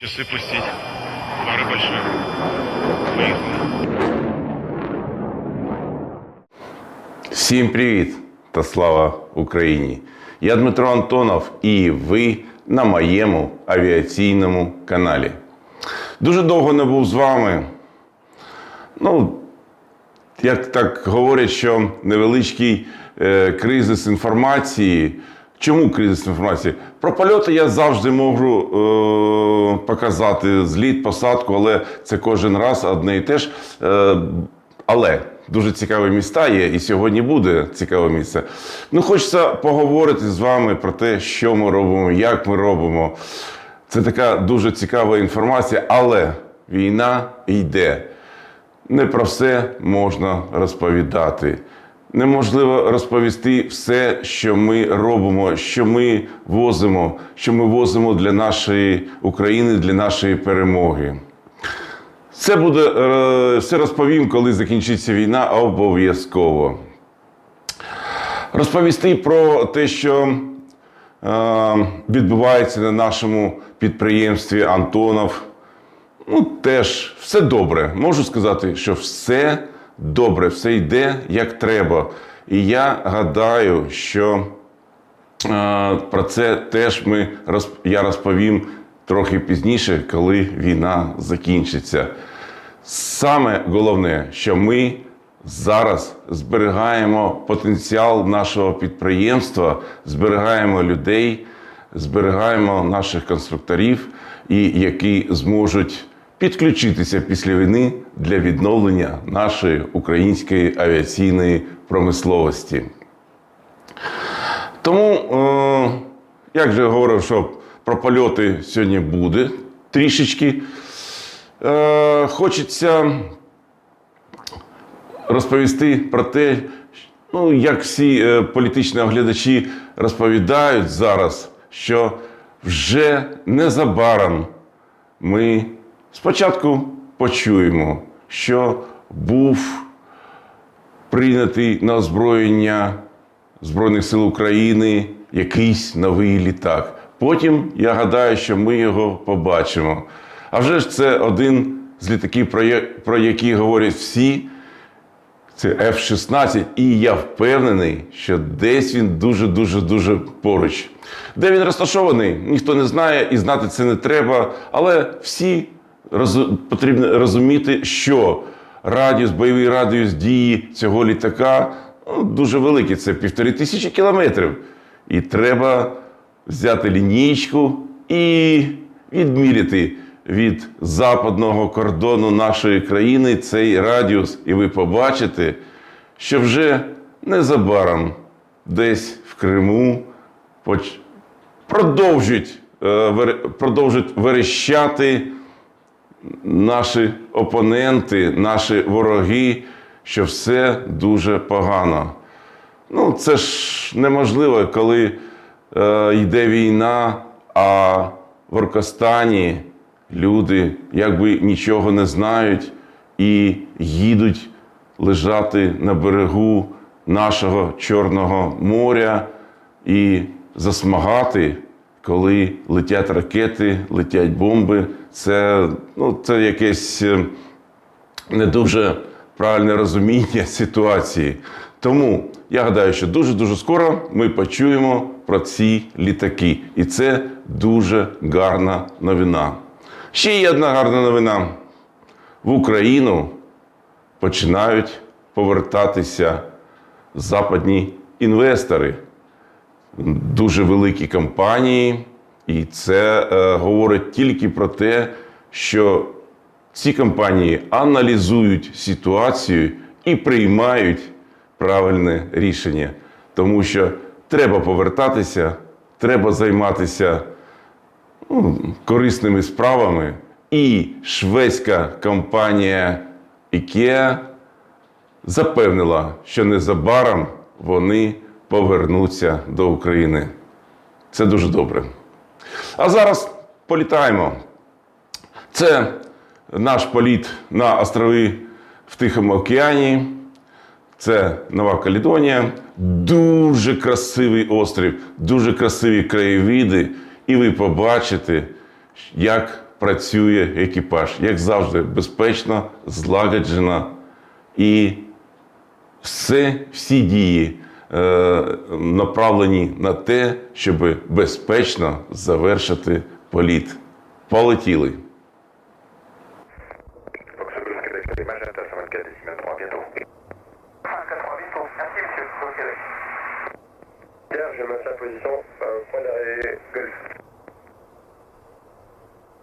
Часы пустить. Пары большие. Поехали. Всім привіт та слава Україні! Я Дмитро Антонов і ви на моєму авіаційному каналі. Дуже довго не був з вами. Ну, як так говорять, що невеличкий е, кризис інформації. Чому кризис інформації? Про польоти я завжди можу е, показати зліт, посадку, але це кожен раз одне і те ж. Е, але дуже цікаві міста є, і сьогодні буде цікаве місце. Ну, хочеться поговорити з вами про те, що ми робимо, як ми робимо. Це така дуже цікава інформація, але війна йде. Не про все можна розповідати. Неможливо розповісти все, що ми робимо, що ми возимо, що ми возимо для нашої України, для нашої перемоги. Це буде е, все розповім, коли закінчиться війна, обов'язково. Розповісти про те, що е, відбувається на нашому підприємстві Антонов. Ну, теж все добре. Можу сказати, що все добре, все йде як треба. І я гадаю, що е, про це теж ми роз, я розповім трохи пізніше, коли війна закінчиться. Саме головне, що ми зараз зберігаємо потенціал нашого підприємства, зберігаємо людей, зберігаємо наших конструкторів, і які зможуть підключитися після війни для відновлення нашої української авіаційної промисловості. Тому, е, як же говорив, що про польоти сьогодні буде трішечки. Е, хочеться розповісти про те, ну, як всі е, політичні оглядачі розповідають зараз, що вже незабаром ми спочатку почуємо, що був прийнятий на озброєння Збройних сил України якийсь новий літак. Потім я гадаю, що ми його побачимо. А вже ж це один з літаків, про які говорять всі. Це F-16, і я впевнений, що десь він дуже-дуже дуже поруч. Де він розташований, ніхто не знає і знати це не треба. Але всі розу- потрібно розуміти, що радіус, бойовий радіус дії цього літака ну, дуже великий. Це півтори тисячі кілометрів. І треба взяти лінійку і відміряти від западного кордону нашої країни цей радіус, і ви побачите, що вже незабаром десь в Криму продовжують, е, продовжують верещати наші опоненти, наші вороги, що все дуже погано. Ну, це ж неможливо, коли е, йде війна, а в Оркостані люди якби нічого не знають і їдуть лежати на берегу нашого Чорного моря і засмагати, коли летять ракети, летять бомби. Це, ну, це якесь. е, не дуже правильне розуміння ситуації. Тому я гадаю, що дуже-дуже скоро ми почуємо про ці літаки. І це дуже гарна новина. Ще є одна гарна новина. В Україну починають повертатися западні інвестори дуже великі компанії, і це е, говорить тільки про те, що ці компанії аналізують ситуацію і приймають правильне рішення, тому що треба повертатися, треба займатися ну, корисними справами. І шведська компанія IKEA запевнила, що незабаром вони повернуться до України. Це дуже добре. А зараз політаємо. Це наш політ на острови в Тихому океані. Це Нова Калідонія. Дуже красивий острів, дуже красиві краєвиди. І ви побачите, як працює екіпаж, як завжди, безпечно, злагоджено і все, всі дії Е, направлені на те, щоб безпечно завершити політ. Полетіли.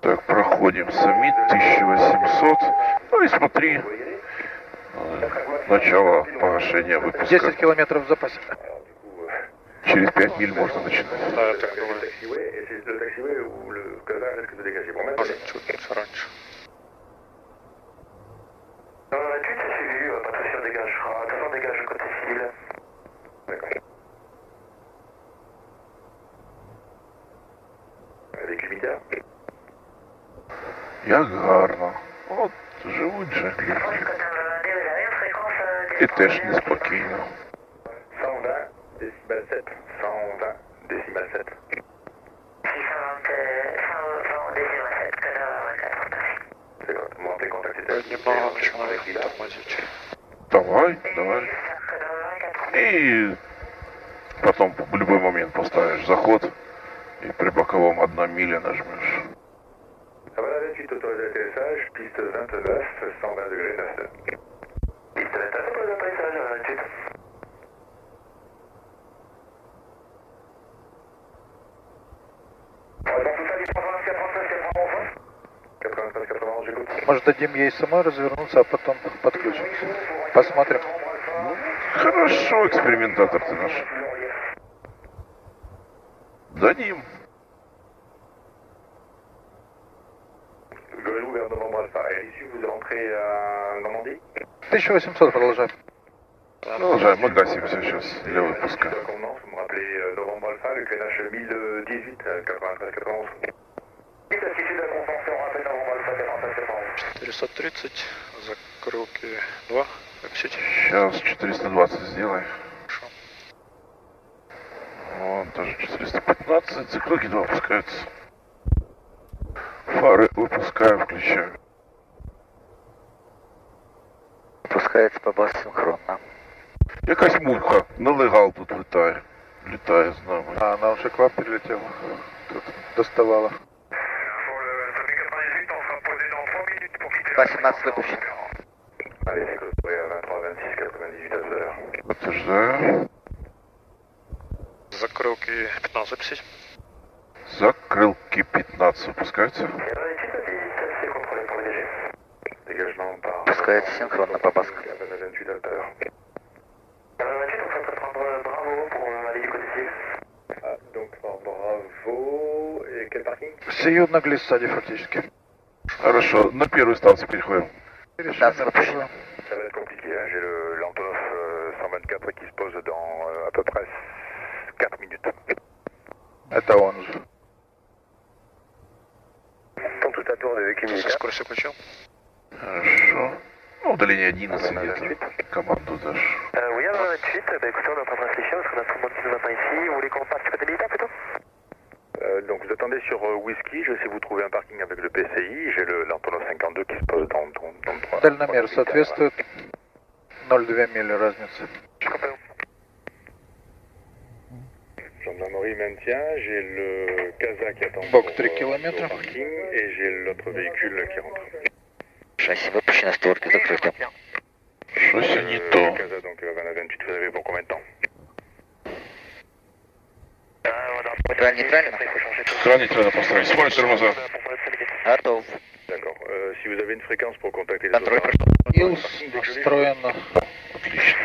Так, проходим саммит 1800. Ну і смотри, э, начало погашения выпуска. 10 километров в запасе. Через 5 миль можно начинать. Maintenant, Чуть раньше. Dans la 28, c'est suivi, euh, pas de souci, on dégagera. De toute façon, on dégage le côté civil. D'accord. Avec l'immédiat. Як гарно. От живуть же люди. І теж неспокійно. 120 décibel 7. 120 décibel 7. D'accord. Montez contact établi. Немного человек тормозить. Давай, давай. И потом в любой момент поставишь заход и при боковом одна миля нажмешь. Va la 28, autorisé l'atterrissage, piste 29, 120 degrés 9 Может, дадим ей самой развернуться, а потом подключимся. Посмотрим. Хорошо, экспериментатор ты наш. Дадим. L'issue, vous rentrez à Normandie 1800 продолжаем. Продолжаем, мы гасимся сейчас для выпуска. Novembre Alpha, le crénage 1018, 93, 91. Vite, attitude à convention, on rappelle novembre Alpha, 93, 91. 430, закрылки 2, опустить. Сейчас 420 сделай. Хорошо. Вот, даже 415. Закрылки два опускаются. Фары выпускаю, включаю. Пускається по бас синхронно. Якась мулька, нелегал тут літає. Літає з нами. А, она уже к вам прилетела. Тут доставала. minutes pour quitter Pas 17 выпущен. Allez, c'est clôturé à 23, 26, 98 à tout à l'heure. Подтверждаю. Закрылки 15 записать. Закрылки 15 выпускаются. Et la 28, c'est c'est contrôlé pour le DG. Dégagement par... Пускается синхронно по баску. 28 à tout à l'heure. 28, on va prendre Bravo pour euh, aller du côté civil. Ah, donc par Bravo... Et quel parking Сию на глиссаде фактически. Хорошо, на первую станцию переходим. Решаем Да, на первую. Ça va être compliqué, hein. j'ai le l'Antonov euh, 124 qui se pose dans euh, à peu près 4 minutes. Это он же. Quand tout à tour de véhicule Со militaire. скоростью включил. Хорошо. Ну, удаление 11 где-то. Команду дашь. Euh, oui, à 28, bah écoutez, on est en train de réfléchir parce qu'on a tout le monde qui nous attend ici. Vous voulez qu'on parte du côté militaire plutôt euh, Donc vous attendez sur euh, Whisky, je sais vous trouver un parking avec le PCI, j'ai le l'Antonov 52 qui se pose dans, dans, dans le 3. Дальномер соответствует 0,2 мили разницы. Gendarmerie maintien, j'ai le Casa qui attend Bok, pour, 3 euh, kilomètres. au parking et j'ai l'autre véhicule qui rentre. Шасси выпущено, створки закрыты. Что-то не Euh, то. Нейтрально? Кран нейтрально поставить. Смотрим тормоза. Готов. Euh, Контроль прошел. Илс настроено. Отлично.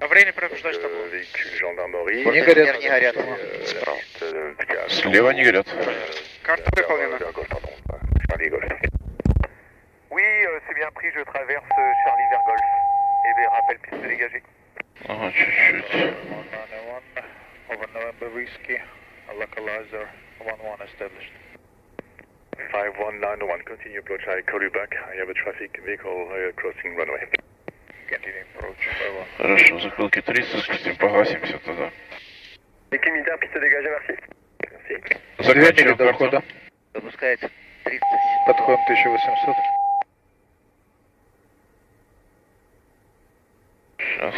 Время euh, véhicule gendarmerie. Не горят. Не горят. Euh, euh, via- Слева не горят. Карта выполнена. Localizer 11 established. 5191, continue approach. I call you back. I have a traffic vehicle uh, crossing runway. Continue approach. Хорошо, закрылки 30, спустим, погасимся тогда. Véhicule militaire, piste dégagée, merci. Merci. Заканчиваем до карту. ухода. Выпускается. 30. Подходим 1800. Сейчас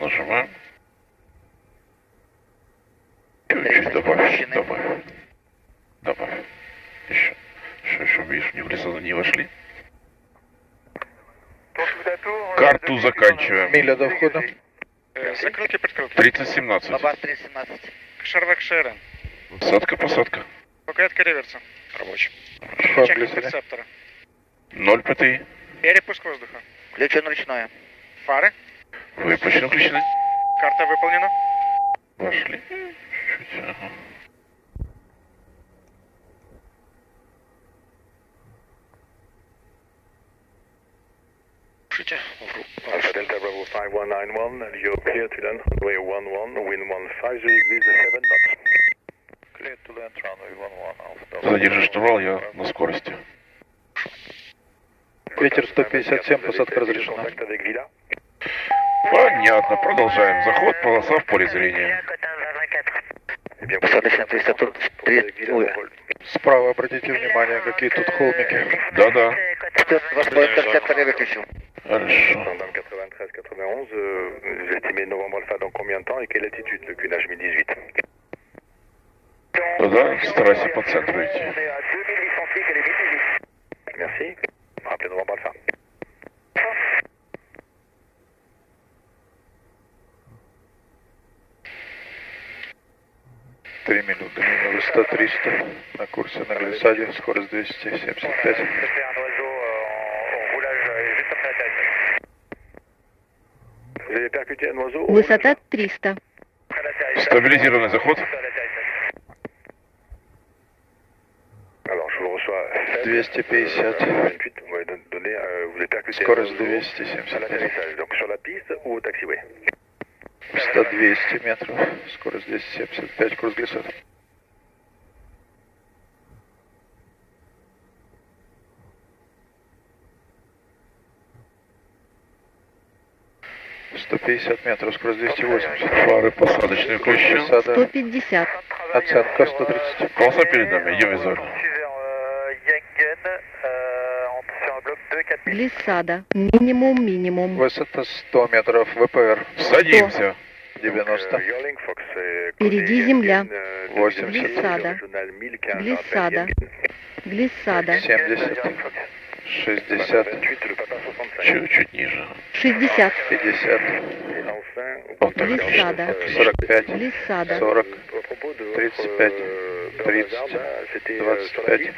нажимаем. Чуть-чуть добавь, добавь. Добавь. Еще. Еще, еще, видишь, не в лесу не вошли. Карту заканчиваем. Миля до входа. Закрылки, подкрылки. 3017. Бабас 317. Шервак Шерен. Посадка, посадка. Покатка реверса. Рабочий. Вход Чек глиссады. интерцептора. 0 ПТИ. Перепуск воздуха. Включен ручное. Фары. Выпущено, включены. Карта выполнена. Вошли. Чуть-чуть, ага. Слушайте. Alpha Delta Bravo 5191, you're clear to land runway 11, wind 15, degrees 7 knots. Clear to land runway 11, Задержи штурвал, я на скорости. Ветер 157, посадка разрешена. Понятно, продолжаем. Заход, полоса в поле зрения. Посадочная 300 тут. Три. Ой. Справа обратите внимание, какие тут холмики. Да-да. Ваш я выключил. Хорошо. Madame 93-91, euh, vous estimez novembre alpha dans combien de temps et quelle altitude le cunage 1018 Да-да, старайся по центру идти. Merci. Rappelez novembre alpha. Три минуты. Высота 300. На курсе на глиссаде. Скорость 275. Высота 300. Стабилизированный заход. 250. Скорость 275. 100-200 метров. Скорость 275. Курс глиссад. 150 метров, скорость 280. Фары посадочные включен. 150. Оценка 130. Полоса перед нами, Йовизор. Глиссада. Минимум, минимум. Высота 100 метров. ВПР. Садимся. 90. Впереди земля. 80. Глиссада. Глиссада. Глиссада. 70. 60. 28, le papa 65. Чуть-чуть ниже. 60. 50. Et enfin, Вот так. Глиссада. euh, 45. Глиссада. 40. à propos de votre, 35, euh, 30, Bernard, bah, c'était euh, sur la 25,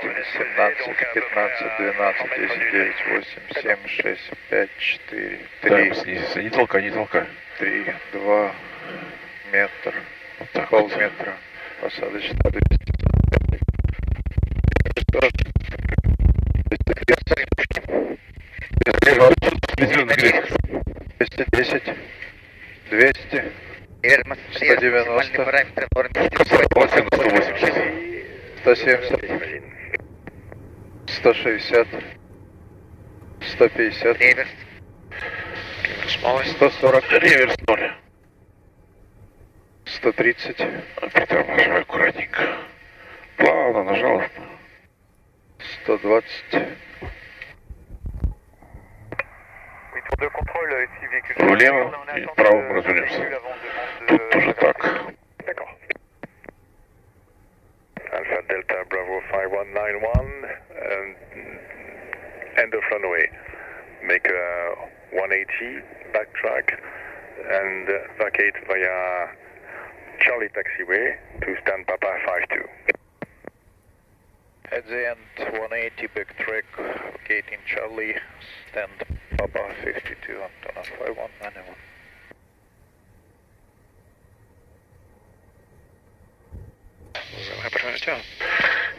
piste 20, 17, 15, 12, 10, 9, 8, 7, 6, 5, 4, Так, 3, снизиться. Не толкай, не толкай. 3, 2, метр, Вот так вот. полметра, посадочная 200. Стабилизированный грейс. 210, 200, Реверс 190. максимальный параметр норм Полосе на 180. 170, j'imagine. 160, 150, Реверс. 140, Реверс 0. 130, Притормаживай аккуратненько. Плавно нажал. 120, i w prawo rozumiem. Tu, dużo tak. D'accord. Delta Bravo 5191 um, end of runway. Make a 180 backtrack and vacate via Charlie taxiway to stand Papa 52. At the end, 180 backtrack, gate in Charlie, stand Papa 52, on 5191.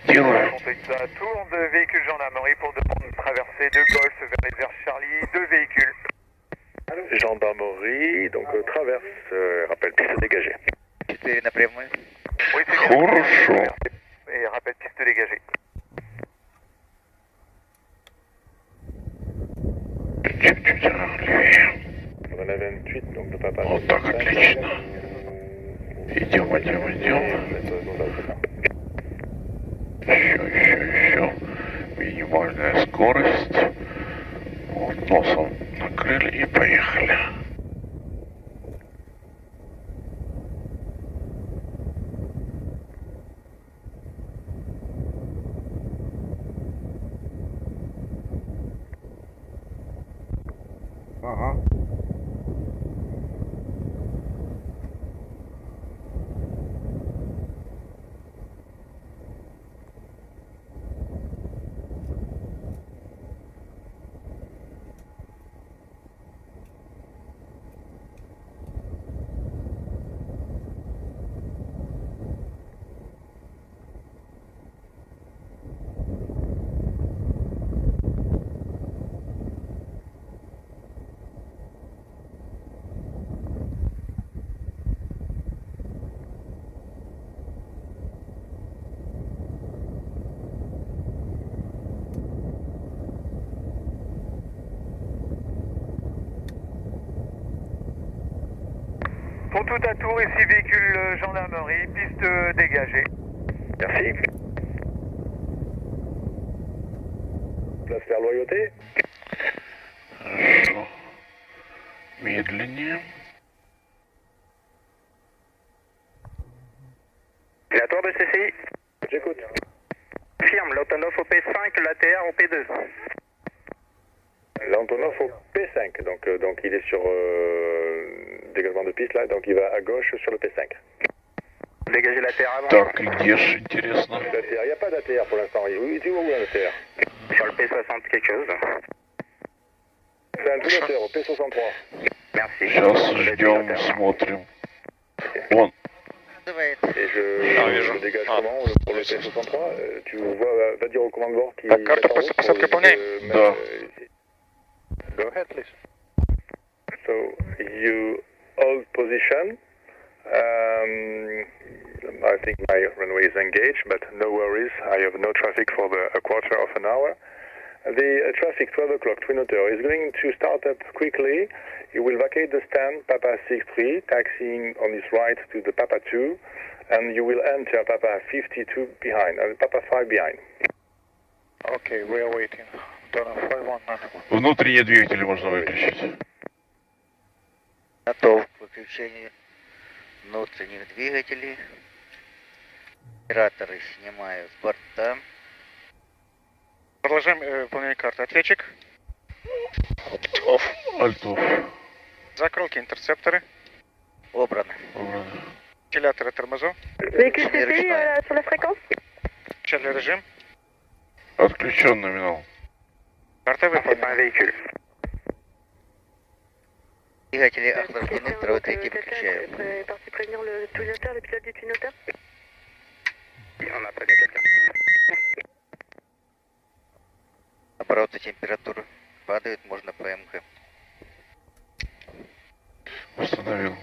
Делаем. Tour de véhicule gendarmerie pour demander de traverser de Golf vers les airs Charlie, deux véhicules. Gendarmerie, donc euh, traverse, euh, rappel piste dégagée. 4 напрямую. Oui, c'est bien. Хорошо. Et rappel piste dégagée. Чуть-чуть ага, левее. On en a 28, donc le Papa. Вот так, отлично. Идем, идем, идем. Еще, еще, еще. Минимальная скорость. Вот, носом накрыли и поехали. Pour tout à tour, ici véhicule euh, gendarmerie, piste euh, dégagée. Merci. Place vers loyauté. Euh, Milieu de ligne. De CCI. J'écoute. Firme, l'Antonov au P5, l'ATR au P2. L'Antonov au P5, donc, il est sur dégagement de piste là, donc il va à gauche sur le P5. Dégagez l'ATR avant. Так, где ж, интересно? L'ATR, il n'y a pas d'ATR pour l'instant. Il est où où, l'ATR Sur le P60 quelque chose. C'est un piloteur au P63. Merci. Сейчас ждем, смотрим. Вон, Давай. Et je, Ah, oui, je- je dégage ah. comment le- pour le P63 euh, Tu vois, va, va dire au commande bord qui. La carte est en passe- route passe pour au Caponnet. le mettre, Да. euh, ici. Go ahead, please. So you hold position. Um, I think my runway is engaged, but no worries. I have no traffic for the, a quarter of an hour. The uh, traffic 12 o'clock Twin Otter is going to start up quickly. You will vacate the stand Papa 63, taxiing on his right to the Papa 2, and you will enter Papa 52 behind, and Papa 5 behind. Okay, we are waiting. Antonov 5191. внутренние двигатели можно выключить. Готов к выключению внутренних двигателей. Операторы снимаю с борта. Продолжаем э, выполнение карты. Ответчик. Альтов. Закрылки, интерцепторы. Убрано. Убрано. Вентиляторы la fréquence Начальный режим. Отключен номинал. Карта выполнена. Двигатели охлаждены, второй, третий выключаю. Обороты температуры падают, можно ПМК. Установил.